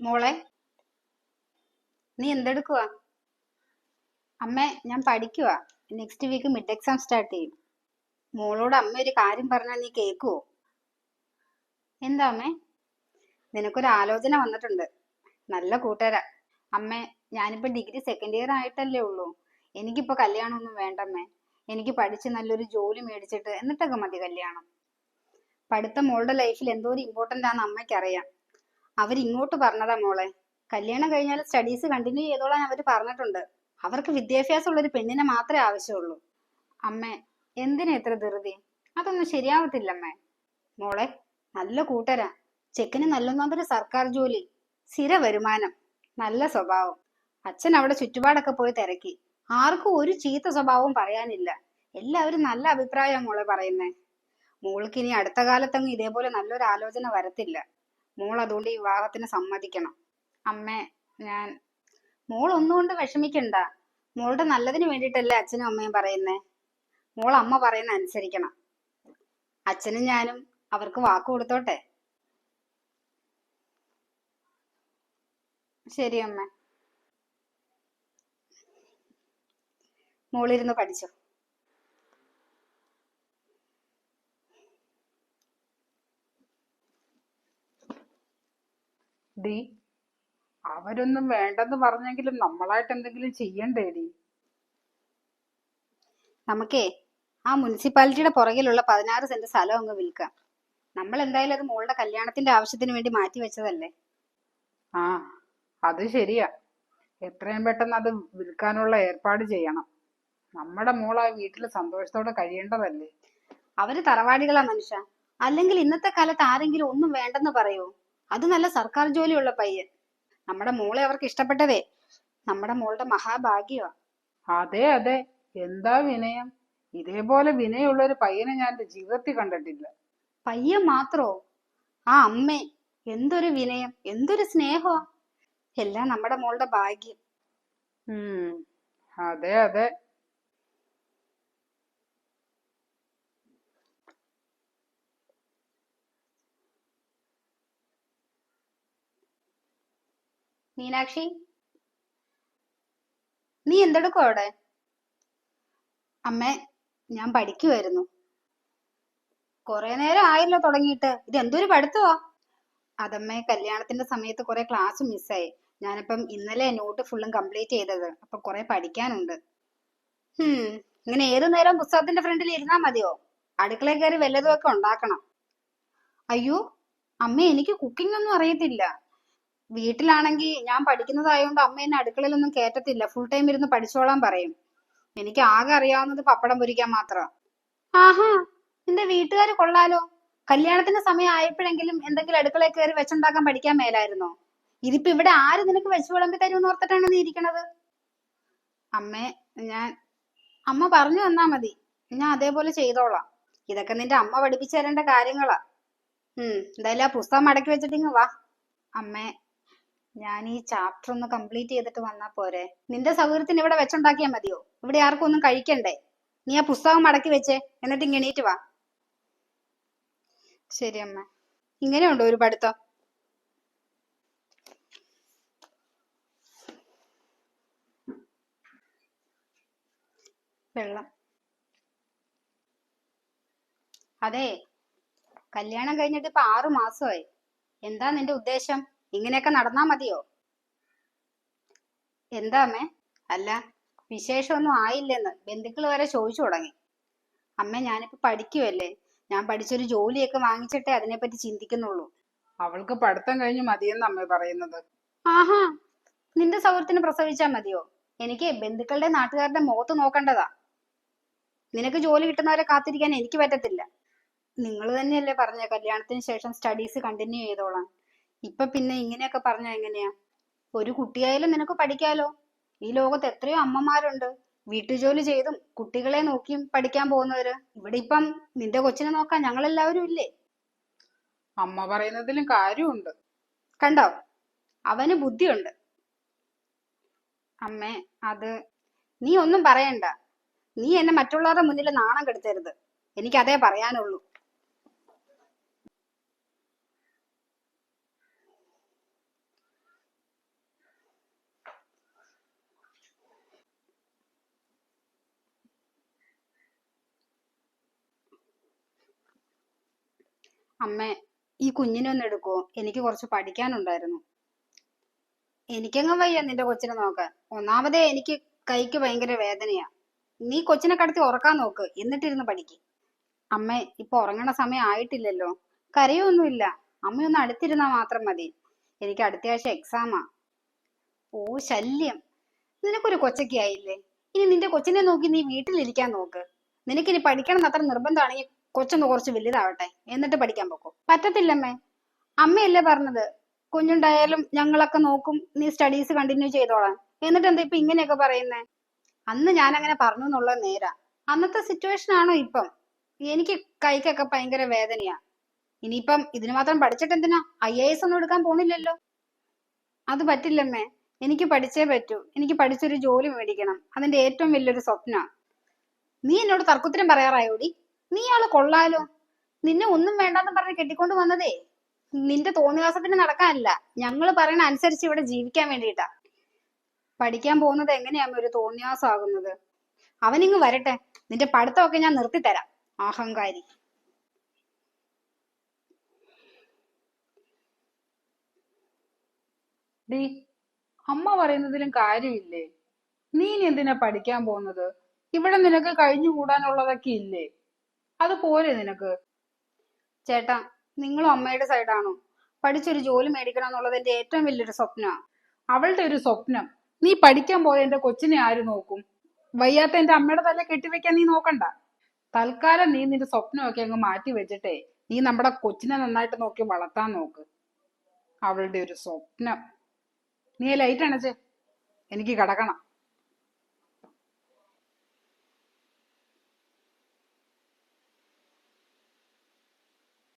മോളെ നീ എന്തെടുക്കുവാ? അമ്മ ഞാൻ പഠിക്കുവാ. Next week mid exam start ചെയ്യും. മോളോട് അമ്മ ഒരു കാര്യം പറഞ്ഞാൽ നീ കേൾക്കുവോ? എന്താ അമ്മേ? നിനക്കൊരു ആലോചന വന്നിട്ടുണ്ട്. നല്ല കൂട്ടുകാരാ. അമ്മേ ഞാനിപ്പോ ഡിഗ്രി സെക്കൻഡ് ഇയർ ആയിട്ടല്ലേ ഉള്ളൂ. എനിക്കിപ്പോ കല്യാണമൊന്നും വേണ്ടമ്മേ. എനിക്ക് പഠിച്ച് നല്ലൊരു ജോലി മേടിച്ചിട്ട് എന്നിട്ടൊക്കെ മതി കല്യാണം. പഠിത്തം മോളുടെ ലൈഫിൽ എന്തോ ഒരു ഇമ്പോർട്ടന്റ് ആണെന്ന് അമ്മയ്ക്ക് അറിയാം അവരിങ്ങോട്ട് പറഞ്ഞതാ മോളെ. കല്യാണം കഴിഞ്ഞാൽ സ്റ്റഡീസ് കണ്ടിന്യൂ ചെയ്തോളാൻ അവർ പറഞ്ഞിട്ടുണ്ട്. അവർക്ക് വിദ്യാഭ്യാസം ഒരു പെണ്ണിനെ മാത്രമേ ആവശ്യമുള്ളൂ. അമ്മേ എന്തിനാ ഇത്ര ധൃതി? അതൊന്നും ശരിയാവത്തില്ലമ്മേ മോളെ നല്ല കൂട്ടരാ. ചെക്കന് നല്ലൊന്നാമതൊരു സർക്കാർ ജോലി സ്ഥിര വരുമാനം നല്ല സ്വഭാവം. അച്ഛൻ അവിടെ ചുറ്റുപാടൊക്കെ പോയി തിരക്കി. ആർക്കും ഒരു ചീത്ത സ്വഭാവവും പറയാനില്ല. എല്ലാവരും നല്ല അഭിപ്രായമാണ് മോളെ പറയുന്നേ. മോൾക്ക് ഇനി അടുത്ത കാലത്തങ്ങ് ഇതേപോലെ നല്ലൊരു ആലോചന വരത്തില്ല. മോൾ അതുകൊണ്ട് വിവാഹത്തിന് സമ്മതിക്കണം. അമ്മേ ഞാൻ മോൾ ഒന്നുകൊണ്ട് വിഷമിക്കണ്ട. മോളുടെ നല്ലതിന് വേണ്ടിയിട്ടല്ലേ അച്ഛനും അമ്മയും പറയുന്നേ. മോൾ അമ്മ പറയുന്ന അനുസരിക്കണം. അച്ഛനും ഞാനും അവർക്ക് വാക്ക് കൊടുത്തോട്ടെ? ശരി അമ്മ. മോളിരുന്ന് പഠിച്ചോ. ഡി അവരൊന്നും വേണ്ടെന്ന് പറഞ്ഞെങ്കിലും നമ്മളായിട്ട് എന്തെങ്കിലും ചെയ്യണ്ടേടി. നമുക്കേ ആ മുനിസിപ്പാലിറ്റിയുടെ പുറകിലുള്ള പതിനാറ് സെന്റ് സ്ഥലം അങ്ങ് വിൽക്കാം. നമ്മൾ എന്തായാലും അത് മോളുടെ കല്യാണത്തിന്റെ ആവശ്യത്തിന് വേണ്ടി മാറ്റി വെച്ചതല്ലേ? ആ അത് ശരിയാ. എത്രയും പെട്ടെന്ന് അത് വിൽക്കാനുള്ള ഏർപ്പാട് ചെയ്യണം. നമ്മുടെ മോൾ ആ വീട്ടിൽ സന്തോഷത്തോടെ കഴിയേണ്ടതല്ലേ? അവർ തറവാടികളാ മനുഷ്യ. അല്ലെങ്കിൽ ഇന്നത്തെ കാലത്ത് ആരെങ്കിലും ഒന്നും വേണ്ടെന്ന് പറയൂ? അത് നല്ല സർക്കാർ ജോലിയുള്ള പയ്യൻ. നമ്മുടെ മോളെ അവർക്ക് ഇഷ്ടപ്പെട്ടതേ. നമ്മുടെ മോളുടെ മഹാഭാഗ്യമാ അതെ അതെ. എന്താ വിനയം? ഇതേപോലെ വിനയുള്ള ഒരു പയ്യനെ ഞാൻ എന്റെ ജീവിതത്തിൽ കണ്ടിട്ടില്ല. പയ്യൻ മാത്രോ? ആ അമ്മേ എന്തൊരു വിനയം എന്തൊരു സ്നേഹമാ എല്ലാം നമ്മുടെ മോളുടെ ഭാഗ്യം. അതെ അതെ. മീനാക്ഷി നീ എന്തെടുക്കും അവിടെ? അമ്മേ ഞാൻ പഠിക്കുമായിരുന്നു കുറെ നേരം ആയല്ലോ തുടങ്ങിയിട്ട്. ഇത് എന്തൊരു പഠിത്തമാ അതമ്മേ കല്യാണത്തിന്റെ സമയത്ത് കുറെ ക്ലാസ് മിസ്സായി ഞാനിപ്പം ഇന്നലെ നോട്ട് ഫുള്ളും കംപ്ലീറ്റ് ചെയ്തത്. അപ്പൊ കുറെ പഠിക്കാനുണ്ട്. ഹും ഇങ്ങനെ ഏതു നേരം പുസ്തകത്തിന്റെ ഫ്രണ്ടിൽ ഇരുന്നാ മതിയോ? അടുക്കളയിൽ കയറി വല്ലതും ഒക്കെ ഉണ്ടാക്കണം. അയ്യോ അമ്മ എനിക്ക് കുക്കിംഗ് ഒന്നും അറിയത്തില്ല. വീട്ടിലാണെങ്കിൽ ഞാൻ പഠിക്കുന്നതായതുകൊണ്ട് അമ്മ എന്നെ അടുക്കളയിലൊന്നും കയറ്റത്തില്ല ഫുൾ ടൈം ഇരുന്ന് പഠിച്ചോളാൻ പറയും. എനിക്ക് ആകെ അറിയാവുന്നത് പപ്പടം പൊരിക്കാൻ മാത്രം. ആഹാ നിന്റെ വീട്ടുകാർ കൊള്ളാലോ. കല്യാണത്തിന്റെ സമയം ആയപ്പോഴെങ്കിലും എന്തെങ്കിലും അടുക്കളയിൽ കയറി വെച്ചുണ്ടാക്കാൻ പഠിക്കാൻ മേലായിരുന്നോ? ഇതിപ്പോ ഇവിടെ ആര് നിനക്ക് വെച്ച് വിളമ്പി തരുമെന്ന് ഓർത്തിട്ടാണ് നീ ഇരിക്കണത്? അമ്മേ ഞാൻ അമ്മ പറഞ്ഞു തന്നാ മതി. ഞാൻ അതേപോലെ ചെയ്തോളാം. ഇതൊക്കെ നിന്റെ അമ്മ പഠിപ്പിച്ചു തരേണ്ട കാര്യങ്ങളാ. ഉം എന്തായാലും ആ പുസ്തകം മടക്കി വെച്ചിട്ടിങ്ങ് വാ. അമ്മേ ഞാൻ ഈ ചാപ്റ്റർ ഒന്ന് കംപ്ലീറ്റ് ചെയ്തിട്ട് വന്നാ പോരെ. നിന്റെ സൗകര്യത്തിന് ഇവിടെ വെച്ചുണ്ടാക്കിയാ മതിയോ? ഇവിടെ ആർക്കും ഒന്നും കഴിക്കണ്ടേ? നീ ആ പുസ്തകം മടക്കി വെച്ചേ എന്നിട്ട് ഇങ്ങ് എണീറ്റ് വാ. ശരി അമ്മ. ഇങ്ങനെയുണ്ടോ ഒരു പഠിത്തം? വെള്ളം. അതെ. കല്യാണം കഴിഞ്ഞിട്ട് ഇപ്പൊ ആറു മാസമായി. എന്താ നിന്റെ ഉദ്ദേശം? ഇങ്ങനെയൊക്കെ നടന്നാ മതിയോ? എന്താ അമ്മേ? അല്ല വിശേഷമൊന്നും ആയില്ലെന്ന് ബന്ധുക്കൾ വരെ ചോദിച്ചു തുടങ്ങി. അമ്മ ഞാനിപ്പോ പഠിക്കുവല്ലേ? ഞാൻ പഠിച്ചൊരു ജോലിയൊക്കെ വാങ്ങിച്ചിട്ടേ അതിനെപ്പറ്റി ചിന്തിക്കുന്നുള്ളൂ. അവൾക്ക് പഠിത്തം കഴിഞ്ഞു മതിയെന്ന് അമ്മ പറയുന്നത്. ആഹാ നിന്റെ സൗഹൃദത്തിന് പ്രസവിച്ചാ മതിയോ? എനിക്ക് ബന്ധുക്കളുടെ നാട്ടുകാരുടെ മുഖത്ത് നോക്കേണ്ടതാ. നിനക്ക് ജോലി കിട്ടുന്നവരെ കാത്തിരിക്കാൻ എനിക്ക് പറ്റത്തില്ല. നിങ്ങൾ തന്നെയല്ലേ പറഞ്ഞ കല്യാണത്തിന് ശേഷം സ്റ്റഡീസ് കണ്ടിന്യൂ ചെയ്തോളാം ഇപ്പൊ പിന്നെ ഇങ്ങനെയൊക്കെ പറഞ്ഞ എങ്ങനെയാ? ഒരു കുട്ടിയായാലും നിനക്ക് പഠിക്കാലോ? ഈ ലോകത്ത് എത്രയോ അമ്മമാരുണ്ട്. വീട്ടുജോലി ചെയ്തും കുട്ടികളെ നോക്കിയും പഠിക്കാൻ പോകുന്നവര്. ഇവിടെ ഇപ്പം നിന്റെ കൊച്ചിനെ നോക്കാൻ ഞങ്ങളെല്ലാവരും ഇല്ലേ? അമ്മ പറയുന്നതിലും കാര്യമുണ്ട്. കണ്ടോ? അവന് ബുദ്ധിയുണ്ട്. അമ്മേ അത് നീ ഒന്നും പറയണ്ട. നീ എന്നെ മറ്റുള്ളവരുടെ മുന്നിൽ നാണം കെടുത്തരുത്. എനിക്ക് അതേ പറയാനുള്ളൂ. അമ്മേ ഈ കുഞ്ഞിനെ ഒന്ന് എടുക്കുവോ എനിക്ക് കുറച്ച് പഠിക്കാനുണ്ടായിരുന്നു. എനിക്കങ്ങ് വയ്യ നിന്റെ കൊച്ചിനെ നോക്കാൻ. ഒന്നാമതേ എനിക്ക് കൈക്ക് ഭയങ്കര വേദനയാ. നീ കൊച്ചിനെ കടത്തി ഉറക്കാൻ നോക്ക്. എന്നിട്ടിരുന്ന് പഠിക്ക്. അമ്മേ ഇപ്പൊ ഉറങ്ങണ സമയം ആയിട്ടില്ലല്ലോ. കരയൊന്നുമില്ല. അമ്മയൊന്ന് അടുത്തിരുന്നാ മാത്രം മതി. എനിക്ക് അടുത്ത ആഴ്ച എക്സാമാ ഓ ശല്യം. നിനക്കൊരു കൊച്ചൊക്കെ ആയില്ലേ? ഇനി നിന്റെ കൊച്ചിനെ നോക്കി നീ വീട്ടിലിരിക്കാൻ നോക്ക്. നിനക്കിനി പഠിക്കണം എന്ന് അത്ര നിർബന്ധമാണെങ്കിൽ കൊച്ചൊന്ന് കുറച്ച് വലുതാവട്ടെ. എന്നിട്ട് പഠിക്കാൻ പോക്കോ. പറ്റത്തില്ലമ്മേ. അമ്മയല്ലേ പറഞ്ഞത്? കുഞ്ഞുണ്ടായാലും ഞങ്ങളൊക്കെ നോക്കും നീ സ്റ്റഡീസ് കണ്ടിന്യൂ ചെയ്തോളാം എന്നിട്ട് എന്താ ഇപ്പൊ ഇങ്ങനെയൊക്കെ പറയുന്നേ? അന്ന് ഞാൻ അങ്ങനെ പറഞ്ഞു എന്നുള്ളത് നേരാ. അന്നത്തെ സിറ്റുവേഷൻ ആണോ ഇപ്പം? എനിക്ക് കൈക്കൊക്കെ ഭയങ്കര വേദനയാ. ഇനിയിപ്പം ഇതിന് മാത്രം പഠിച്ചിട്ട് എന്തിനാ? ഐ എ എസ് ഒന്നും എടുക്കാൻ പോണില്ലല്ലോ. അത് പറ്റില്ലമ്മേ. എനിക്ക് പഠിച്ചേ പറ്റൂ. എനിക്ക് പഠിച്ചൊരു ജോലി മേടിക്കണം. അതിന്റെ ഏറ്റവും വലിയൊരു സ്വപ്ന. നീ എന്നോട് തർക്കുത്തരം പറയാറായോടി? നീ കൊള്ളാലോ. നിന്നെ ഒന്നും വേണ്ടാന്ന് പറഞ്ഞ് കെട്ടിക്കൊണ്ട് വന്നതേ. നിന്റെ തോന്നിവാസത്തിന് നടക്കാനല്ല. ഞങ്ങൾ പറയണ അനുസരിച്ച് ഇവിടെ ജീവിക്കാൻ വേണ്ടിയിട്ടാ. പഠിക്കാൻ പോകുന്നത് എങ്ങനെയാ ഒരു തോന്നിവാസം ആകുന്നത്. അവനിങ്ങ് വരട്ടെ. നിന്റെ പഠിത്തമൊക്കെ ഞാൻ നിർത്തിത്തരാം. അഹങ്കാരി. അമ്മ പറയുന്നതിലും കാര്യമില്ലേ? നീ എന്തിനാ പഠിക്കാൻ പോകുന്നത്? ഇവിടെ നിനക്ക് കഴിഞ്ഞുകൂടാനുള്ളതൊക്കെ ഇല്ലേ? അത് പോരെ നിനക്ക്. ചേട്ടാ നിങ്ങളും അമ്മയുടെ സൈഡാണോ? പഠിച്ചൊരു ജോലി മേടിക്കണം എന്നുള്ളത് എന്റെ ഏറ്റവും വലിയൊരു സ്വപ്ന. അവളുടെ ഒരു സ്വപ്നം നീ പഠിക്കാൻ പോയ എന്റെ കൊച്ചിനെ ആര് നോക്കും? വയ്യാത്ത എന്റെ അമ്മയുടെ തല കെട്ടിവെക്കാൻ നീ നോക്കണ്ട. തൽക്കാലം നീ നിന്റെ സ്വപ്നമൊക്കെ അങ്ങ് മാറ്റി വെച്ചിട്ടേ നീ നമ്മുടെ കൊച്ചിനെ നന്നായിട്ട് നോക്കി വളർത്താൻ നോക്ക്. അവളുടെ ഒരു സ്വപ്നം. നീ ലൈറ്റ് അണച്ചേ എനിക്ക് കിടക്കണം.